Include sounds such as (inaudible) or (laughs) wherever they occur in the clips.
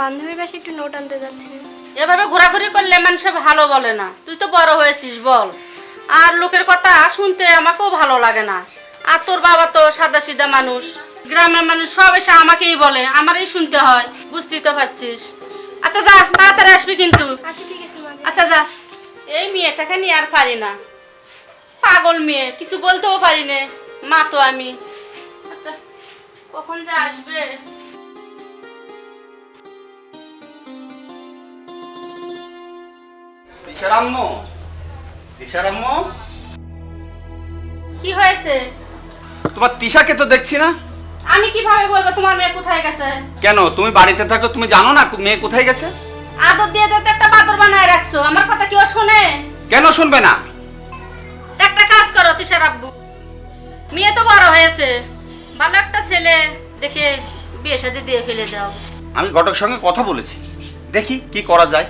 বান্ধবীর বাসায় একটু নোট আনতে যাচ্ছে। এভাবে ঘোরাঘুরি করলে মানুষে ভালো বলে না। তুই তো বড় হয়েছিস বল। আর লোকের কথা শুনতে আমাকেও ভালো লাগে না। আর তোর বাবা তো সাদা সিধা মানুষ। গ্রামের মানুষ সব এসে আমাকেই বলে আমারই শুনতে হয়। বুঝতেই তো পারছিস। আচ্ছা যা তাড়াতাড়ি আসবি কিন্তু। আচ্ছা ঠিক আছে আচ্ছা যা। এই মেয়েটাকে নিয়ে আর পারি না। পাগল মেয়ে কিছু বলতেও পারি না। মা তো আমি। আচ্ছা কখন যা আসবে? দিশার আম্মু দিশার আম্মু কি হয়েছে? তোমার তিশাকে তো দেখছি না। আমি কীভাবে বলব তোমার মেয়ে কোথায় গেছে? কেন? তুমি বাড়িতে থাকো তুমি জানো না মেয়ে কোথায় গেছে? আদর দিয়ে দিতে একটা বাদর বানায় রাখছো। আমার কথা কেউ শোনে? কেন শুনবে না? একটা কাজ করো তিশার আব্বু মেয়ে তো বড় হয়েছে। ভালো একটা ছেলে দেখে বিয়ে শাদি দিয়ে ফেলে দাও। আমি ঘটক সঙ্গে কথা বলেছি। দেখি কি করা যায়।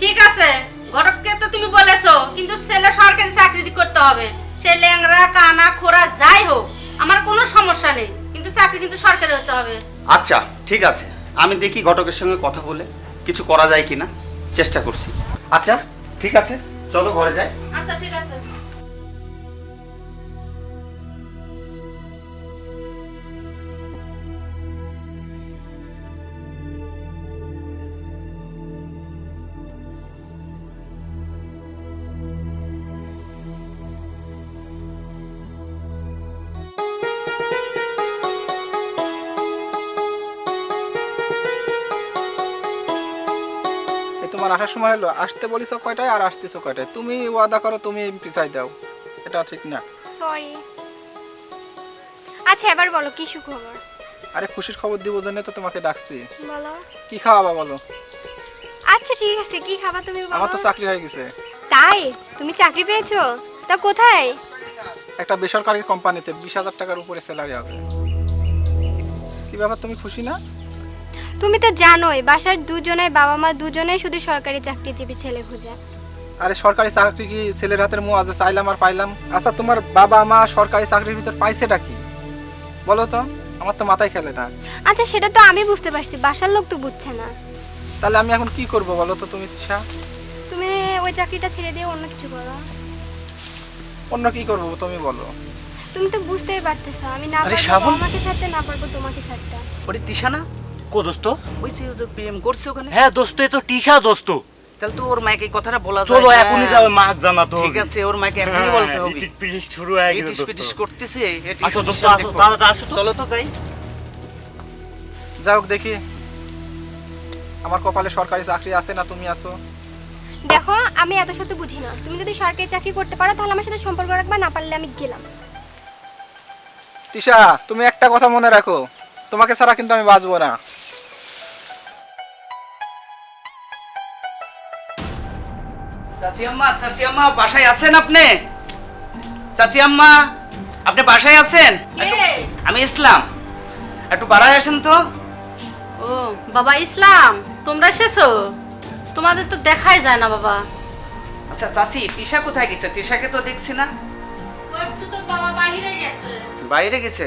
ঠিক আছে। ঘটককে তো তুমি বলেছ কিন্তু ছেলে সরকারি চাকরি করতে হবে। সে ল্যাংরা কানা খোরা যাই হোক আমার কোনো সমস্যা নেই কিন্তু চাকরি কিন্তু সরকারি হতে হবে। আচ্ছা ঠিক আছে। আমি দেখি ঘটকের সঙ্গে কথা বলে কিছু করা যায় কিনা চেষ্টা করছি। আচ্ছা ঠিক আছে চলো ঘরে যাই। আচ্ছা ঠিক আছে। আসার সময় হলো? আসতে বলিস কয়টায় আর আসতেছো কয়টায়? তুমি ওয়াদা করো তুমি পিছাই দাও। এটা ঠিক না। সরি আচ্ছা এবার বলো কি সুখবর? আরে খুশির খবর দিব জন্য তো তোমাকে ডাকছি। বলো। কি খাওয়াবা বলো? আচ্ছা ঠিক আছে কি খাবা তুমি আমার তো চাকরি হয়ে গেছে। তাই? তুমি চাকরি পেয়েছ? তা কোথায়? একটা বেসরকারি কোম্পানিতে বিশ হাজার টাকার উপরে স্যালারি হবে। কি ব্যাপার তুমি খুশি না? তুমি তো জানোই বাসার দুজনে বাবা মা দুজনেই শুধু সরকারি চাকরিজীবী ছেলে খোঁজে। আরে সরকারি চাকরি কি ছেলের হাতের মুখ আছে চাইলাম আর পাইলাম? আচ্ছা তোমার বাবা মা সরকারি চাকরির ভিতর পাইছেটা কি? বলো তো আমার তো মাথায় খেলে না। আচ্ছা সেটা তো আমি বুঝতে পারছি বাসার লোক তো বুঝছে না। তাহলে আমি এখন কি করব বলো তো তুমি তিশা? তুমি ওই চাকরিটা ছেড়ে দিয়ে অন্য কিছু করো। অন্য কি করব তুমি বলো। তুমি তো বুঝতেই পারতেছো আমি না আরে পারব। আমাকে ছাড়তে না পারব তোমাকে ছাড়তে। ওরে তিশা না কো দোস্ত? ওই যে ও যে প্রেম করছে ওখানে? হ্যাঁ দোস্ত এ তো টিশা দোস্ত। তাহলে তো ওর এই কথাটা বলা যায়। চলো এখনই যাও মাক জানা তো ঠিক আছে ওর মাইকে এখনই বলতে হবে। শুরু হয়ে করতেছে আসো দোস্ত আসো আসো চলো তো যাই। হোক দেখি। আমার কপালে সরকারি চাকরি আছে না তুমি আছো? দেখো আমি এত শত বুঝি না। তুমি যদি সরকারি চাকরি করতে পারো তাহলে আমার সাথে সম্পর্ক রাখবা না পারলে আমি গেলাম। তিশা তুমি একটা কথা মনে রাখো। তোমাকে ছাড়া কিন্তু আমি বাঁচবো না। চাচি আম্মা চাচি আম্মা বাসায় আছেন আপনি? চাচি আম্মা আপনি বাসায় আছেন? আমি ইসলাম। একটু বাড়ায় আসেন তো। ও বাবা ইসলাম তোমরা এসেছ? তোমাদের তো দেখাই যায় না বাবা। আচ্ছা চাচি তিশা কোথায় গেছে? তিশাকে তো দেখছি না। বাইরে গেছে। বাইরে গেছে?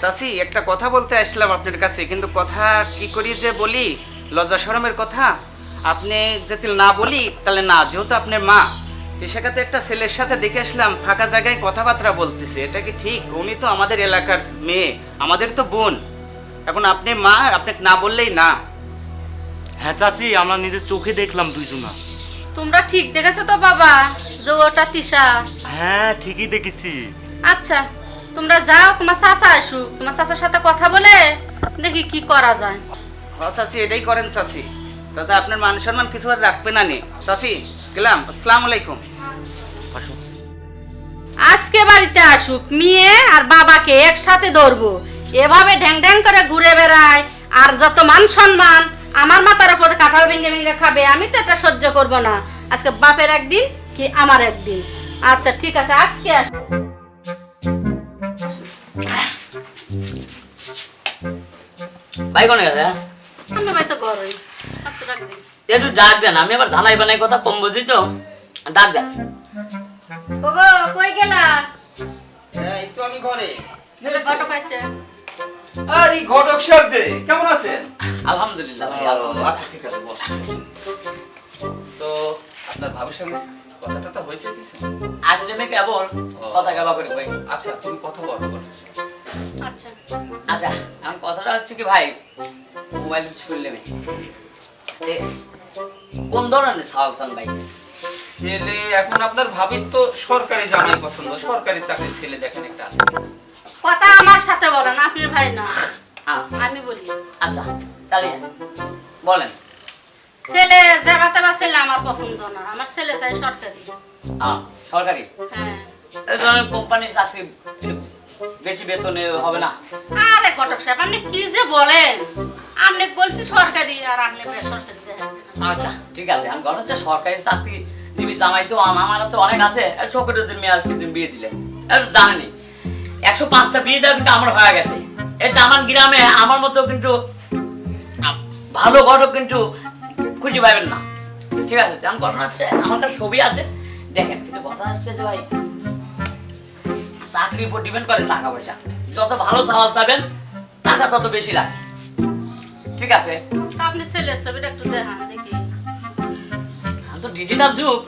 চাচি একটা কথা বলতে আসলাম আপনার কাছে কিন্তু কথা কি করি যে বলি? লজ্জা শরমের কথা? আপনি যদি না বলি তাহলে না যেহেতু আপনার মা তো একটা ছেলের সাথে দেখে আসলাম ফাঁকা জায়গায় কথাবার্তা বলতেছে। এটা কি ঠিক? উনি তো আমাদের এলাকার মেয়ে আমাদের তো বোন। এখন আপনি মা আপনাকে না বললেই না। হ্যাঁ চাচি আমরা নিজের চোখে দেখলাম দুইজনা। তোমরা ঠিক দেখেছ তো বাবা? যে ওটা তিশা হ্যাঁ ঠিকই দেখেছি। আচ্ছা তোমরা যাও তোমার চাচা আসুক। তোমার চাচার সাথে কথা বলে দেখি কি করা যায়। ও চাচি এটাই করেন চাচি। দাদা আপনার মান সম্মান কিছু আর রাখবে না নে। চাচি গেলাম। আসসালামু আলাইকুম। আজকে বাড়িতে আসুক মেয়ে আর বাবাকে একসাথে ধরবো। এভাবে ঢ্যাং ঢ্যাং করে ঘুরে বেড়ায় আর যত মান সম্মান আমার মাথার উপরে কাঁঠাল ভেঙে ভেঙে খাবে আমি তো এটা সহ্য করব না। আজকে বাপের একদিন কি আমার একদিন? আচ্ছা ঠিক আছে আজকে আস ভাই কোনে গেছে? আমরা ভাই তো দিন একটু ডাক দেন আমি আবার ধালাই বানাই কথা কম বুঝি তো। ডাক দেন। ওগো কই গেলা? এই তো আমি ঘরে। ঘটক আছে। আর ঘটক সাহেব যে কেমন আছেন? আলহামদুলিল্লাহ ভাই ও, আলহামদুলিল্লাহ। আচ্ছা ঠিক আছে বসুন বসুন। তো আপনার ভাবির সঙ্গে কথা টথা হয়েছে কিছু? আসলে আমি কেবল কথা করে কই? আচ্ছা তুমি কথা বলো আচ্ছা। আচ্ছা আমার কথাটা হচ্ছে কি ভাই মোবাইল শুনলে কোন ধরনের সালসান ভাই? ছেলে এখন আপনার ভাবির তো সরকারি জামাই পছন্দ সরকারি চাকরি ছেলে দেখেন একটা আছে। কথা আমার সাথে বলেন আপনার ভাই না। আমি বলি। আচ্ছা তাহলে বলেন। ছেলে যে বাতা ছেলে আমার পছন্দ না আমার ছেলে চাই সরকারি। সরকারি? হ্যাঁ। কোম্পানির চাকরি বেশি বেতনে হবে না। আরে ঘটক সাহেব আপনি কি যে বলেন? আপনি বলছি সরকারি আর আপনি বেসরকারি। আচ্ছা ঠিক আছে। আমি বলো যে সরকারি চাকরি দিবি জামাই তো আম- আমার তো অনেক আছে। চোখের মেয়ে আসছে দিন বিয়ে দিলে। আর জানেনি একশো পাঁচটা বিয়ে দেওয়া কিন্তু আমার হয়ে গেছে। এই আমার গ্রামে আমার মতো কিন্তু ভালো ঘটক কিন্তু খুঁজে পাবেন না। ঠিক আছে যেমন ঘটনা হচ্ছে আমার কাছে ছবি আছে। দেখেন কিন্তু ঘটনা হচ্ছে যে ভাই চাকরির উপর ডিপেন্ড করে টাকা পয়সা। যত ভালো চাওয়াল চাবেন টাকা তত বেশি লাগে। ঠিক আছে? আপনি ছেলের ছবিটা একটু দেখান দেখি। তো ডিজিটাল যুগ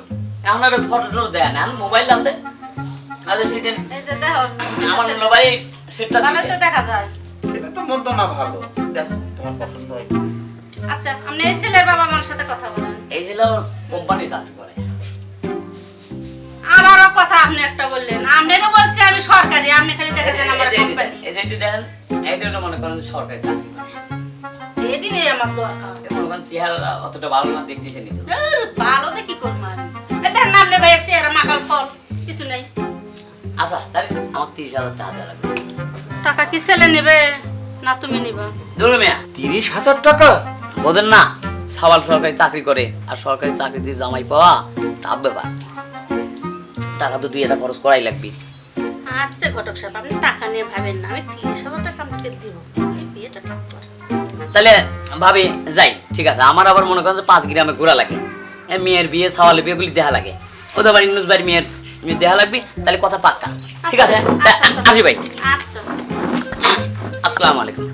এখন আর ফটো টটো দেয় না। এখন মোবাইল আনতে আরে সেদিন এই যে দেখো আমার মোবাইল সেটটা ভালো তো দেখা যায়। ছেলে তো মন্দ না ভালো। দেখো তোমার পছন্দ হয়। আচ্ছা আপনি এই ছেলের বাবা মার সাথে কথা বলেন। এই ছিল কোম্পানি চাকরি করে। আমারও কথা আপনি একটা আপনি খালি দেখা দেন আমার কোম্পানি এই এইটা মনে করেন সরকারি চাকরি। এটি নেই আমার দরকার এই মনে করেন চেহারা অতটা ভালো না দেখতেছে ভালো দেখি করব আমি এ দেখেন না আপনি ভাইয়ের চেহারা মাকাল ফল কিছু নেই। আচ্ছা তাহলে আমার তিরিশ হাজার টাকা লাগবে। টাকা কি ছেলে নেবে? না তুমি নিবা। ধরো মেয়া তিরিশ হাজার টাকা? বোঝেন না সবাল সরকারি চাকরি করে আর সরকারি চাকরি দিয়ে জামাই পাওয়া ব্যাপার। টাকা তো দুই একটা খরচ করাই লাগবে। আচ্ছা ঘটক সাহেব আপনি টাকা নিয়ে ভাবেন না। আমি তিরিশ হাজার টাকা আপনাকে দিব। এই বিয়েটা ঠিক করে। তাহলে ভাবি যাই ঠিক আছে। আমার আবার মনে করেন যে পাঁচ গ্রামে ঘোরা লাগে। মেয়ের বিয়ে ছাওয়ালে বিয়েগুলি দেহা লাগে। ওদের বাড়ি ইনুস বাড়ি মেয়ের দেহা লাগবে তাহলে কথা পাক্কা। ঠিক আছে? তা আচ্ছা, আচ্ছা। আসি ভাই। আচ্ছা। আসসালামু আলাইকুম।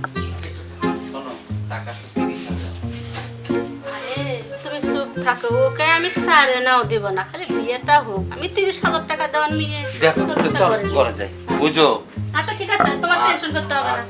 থাকো ওকে আমি সারে নাও দিব না খালি বিয়েটা হোক। আমি তিরিশ হাজার টাকা দেওয়ার নিয়ে দেখো করে নিই। বুঝো? আচ্ছা ঠিক আছে তোমার টেনশন করতে হবে না।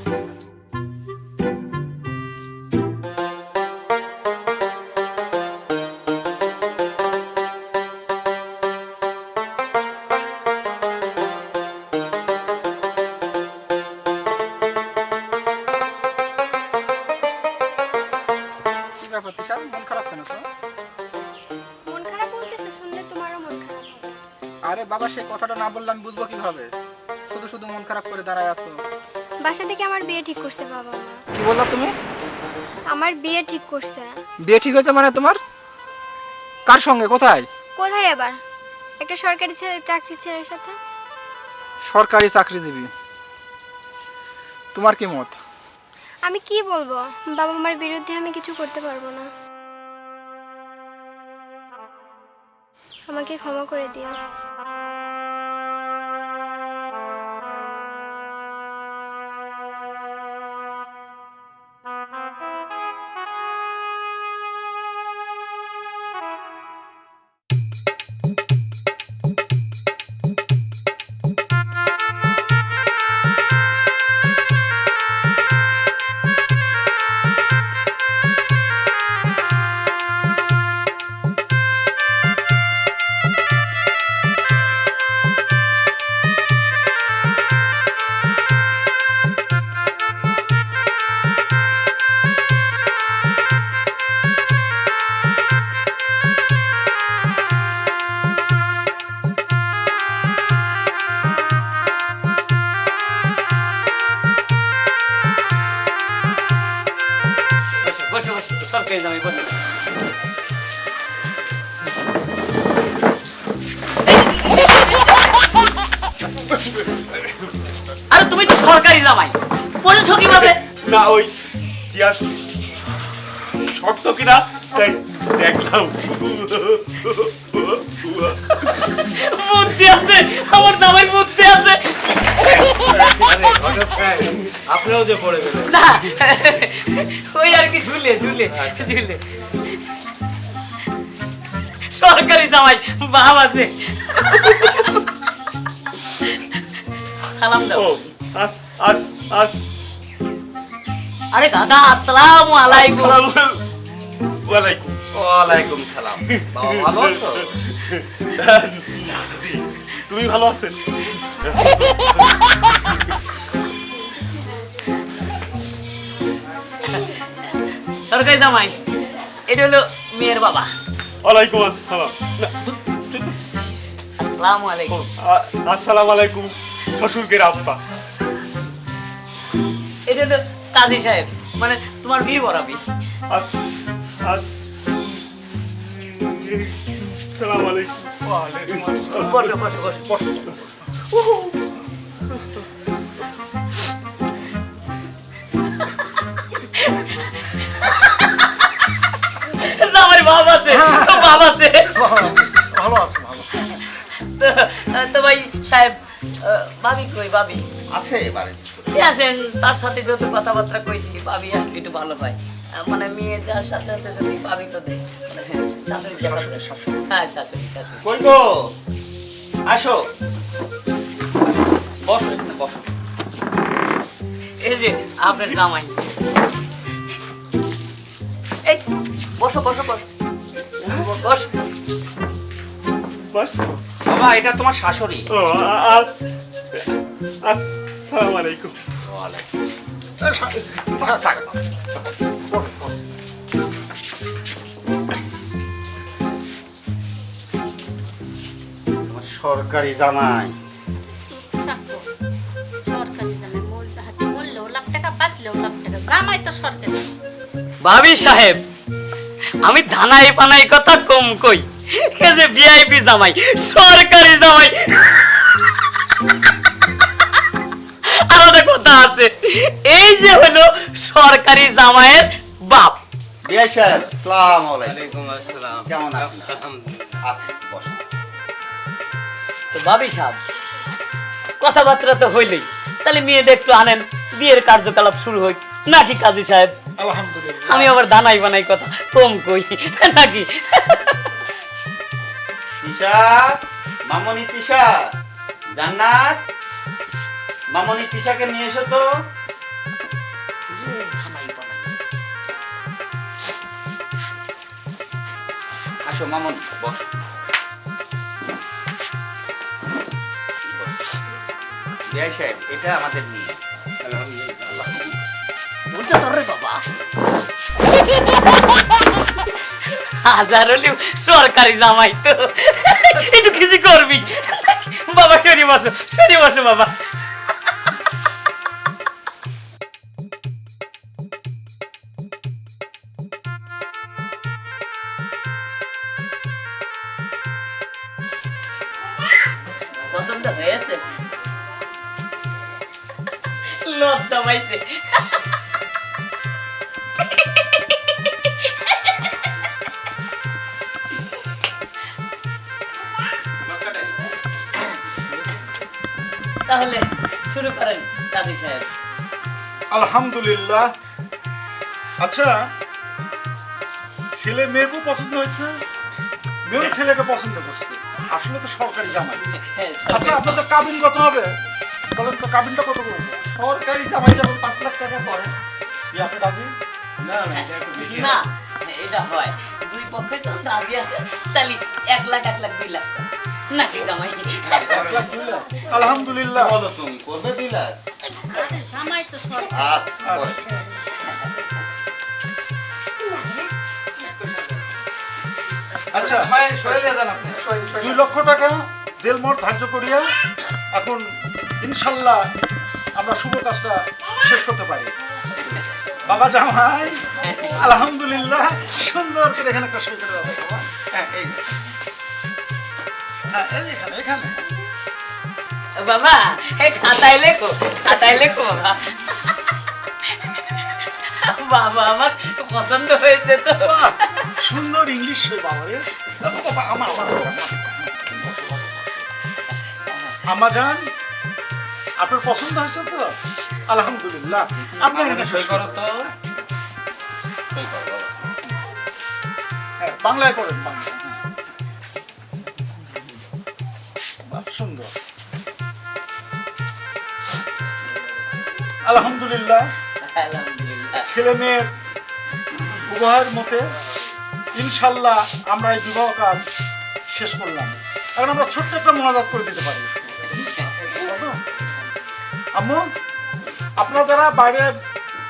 সে কথাটা না বললে আমি বুঝব কীভাবে? শুধু শুধু মন খারাপ করে দাঁড়ায় আছো। বাসা থেকে আমার বিয়ে ঠিক করছে বাবা মা। কি বললা তুমি? আমার বিয়ে ঠিক করছে। বিয়ে ঠিক হয়েছে মানে তোমার? কার সঙ্গে? কোথায়? কোথায় এবার একটা সরকারি চাকরি ছেলের সাথে? সরকারি চাকরিজীবী। তোমার কি মত? আমি কি বলব? বাবা মার বিরুদ্ধে আমি কিছু করতে পারব না। আমাকে ক্ষমা করে দিও। সরকারি জামাই বসে আরে তুমি তো সরকারি জামাই। বলেছ কীভাবে? না ওই চেয়ার শক্ত কিনা? তাই দেখলাম। বুদ্ধি আছে আমার জামাই বুদ্ধি আছে। আপনিও যে পড়ে গেলেন। না ওই ঝুলে ঝুলে ঝুলে সরকারি জামাই বাপ আছে। সালাম দাও। আস আস আস। আরে দাদা আসসালামু আলাইকুম। ওয়ালাইকুম ওয়ালাইকুম সালাম। বাবা ভালো আছো? তুমি ভালো আছেন? সরকারি জামাই। এটা হলো মেয়ের বাবা। ওয়ালাইকুম আসসালাম। আসসালামু আলাইকুম। আসসালামু আলাইকুম শ্বশুরকে আব্বা। এটা হলো কাজী সাহেব। মানে তোমার বিয়ে করাবি আস আস। আসসালামু আলাইকুম। ওয়ালাইকুম আসসালাম। বসো বসো বসো। আমার আছে? (laughs) বাপ আছে। ভালো আছে ভালো তো- ভাই সাহেব ভাবি কই ভাবি? আছে এবারে। আসেন তার সাথে যত কথাবার্তা কইছি ভাবি আসলে একটু ভালো হয়। মানে মেয়ে যার সাথে সাথে যদি ভাবি তো দেয় মানে শাশুড়ি। হ্যাঁ শাশুড়ি শাশুড়ি। কই গো? আসো। বসো এখানে বসো। এই যে আপনার জামাই। এই বসো বসো বসো। বসো। বাস। বাবা এটা তোমার শাশুড়ি। ও আসসালামু আলাইকুম। তোমার সরকারি জামাই। সরকারি জামাই মরলে হাতে টাকা বাঁচলেও লাখ টাকা। জামাই তো সরকারি। ভাবি সাহেব আমি ধানাই পানাই কথা কম কই। এই যে ভিআইপি জামাই সরকারি জামাই। আলাদা কথা আছে। এই যে হলো সরকারি জামাইয়ের বাপ। বিআই সাহেব সালাম আলাইকুম। ওয়ালাইকুম আসসালাম। কেমন আছেন? আচ্ছা বসো তো ভাবি সাহেব কথাবার্তা তো হইলেই। তাহলে মেয়েদের একটু আনেন বিয়ের কার্যকলাপ শুরু হই। নাকি কাজী সাহেব? আলহামদুলিল্লাহ। আমি আবার দানাই বানাই কথা কম কই নাকি? তিশা মামনি তিশা জান্নাত মামনি তিশাকে নিয়ে এসো তো। আসো মামনি বস। বিআই সাহেব এটা আমাদের আলহামদুলিল্লাহ বুঝতে তোর রে বাবা হাজার হলেও সরকারি জামাই তো একটু কিছু করবি বাবা সরি বসো সরি বসো বাবা পছন্দ হয়েছে লজ্জা পাইছে তাহলে শুরু করেন কাজী সাহেব। আলহামদুলিল্লাহ। আচ্ছা ছেলে মেয়েকেও পছন্দ হয়েছে? মেয়েও ছেলেকে পছন্দ করছে। আসলে তো সরকারি জামাই। হ্যাঁ, আচ্ছা আপনাদের কাবিন কত হবে? বলেন তো কাবিনটা কত করব সরকারি জামাই যখন পাঁচ লাখ টাকা পড়ে কি আপনি রাজি? না এটা হয়। দুই পক্ষে যখন রাজি আছে। তাহলে এক লাখ এক লাখ দুই লাখ। নাকি জামাই আলহামদুলিল্লাহ। বলো তুমি করবে দুই জামাই তো সরকারি আচ্ছা আচ্ছা। দুই লক্ষ টাকা দেলমোর ধার্য করিয়া এখন ইনশাল্লাহ আমরা শুভ কাজটা শেষ করতে পারি। বাবা জামাই আলহামদুলিল্লাহ সুন্দর করে এখানে একটা সই করে। বাবা। হ্যাঁ, এই। বাবা এই খাতায় লেখো খাতায় লেখো বাবা। বাবা আমার পছন্দ হয়েছে তো। সুন্দর ইংলিশ বাবা রে। বাবা, আমার আমার আপনার পছন্দ হয়েছে তো? আলহামদুলিল্লাহ। আপনি এখানে সই করো তো। সই করো হ্যাঁ, বাংলায় করেন বাংলা সুন্দর। আলহামদুলিল্লাহ। ছেলে মেয়ের উভয়ের মতে ইনশাল্লাহ আমরা এই বিবাহ কাজ শেষ করলাম। এখন আমরা ছোট্ট একটা মোনাজাত করে দিতে পারি। আম্মু আপনারা যারা বাইরে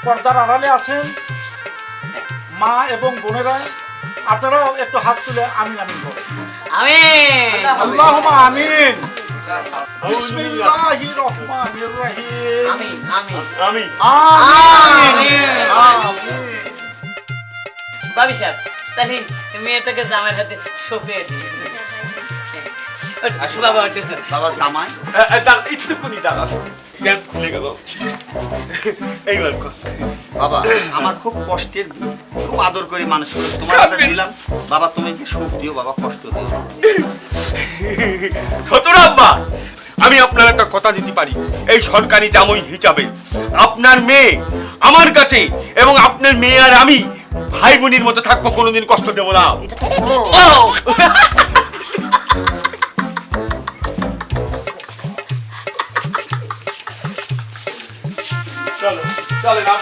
পর্দার আড়ালে আছেন মা এবং বোনেরা আপনারাও একটু হাত তুলে আমিন আমিন বলেন। আমি আল্লাহুম্মা আমিন। বিসমিল্লাহির রহমানির রহিম আমি আমি আমি আমিন। আমিন। ভাবি সাহেব তাহলে মেয়েটাকে জামাইয়ের হাতে সঁপে দিই। আসো বাবা বাবা বাবা জামাই। একটুকুনি দাঁড়া খুলে গেল। এইবার কর। বাবা আমার খুব কষ্টের খুব আদর করে মানুষ তোমার হাতে দিলাম। বাবা তুমি যে সুখ দিও বাবা কষ্ট দিও। আমি আপনার একটা কথা দিতে পারি। এই সরকারি জামই হিসাবে। আপনার মেয়ে আমার কাছে এবং আপনার মেয়ে আর আমি ভাই বোনের মতো থাকব কোনোদিন কষ্ট দেবো না। চলে না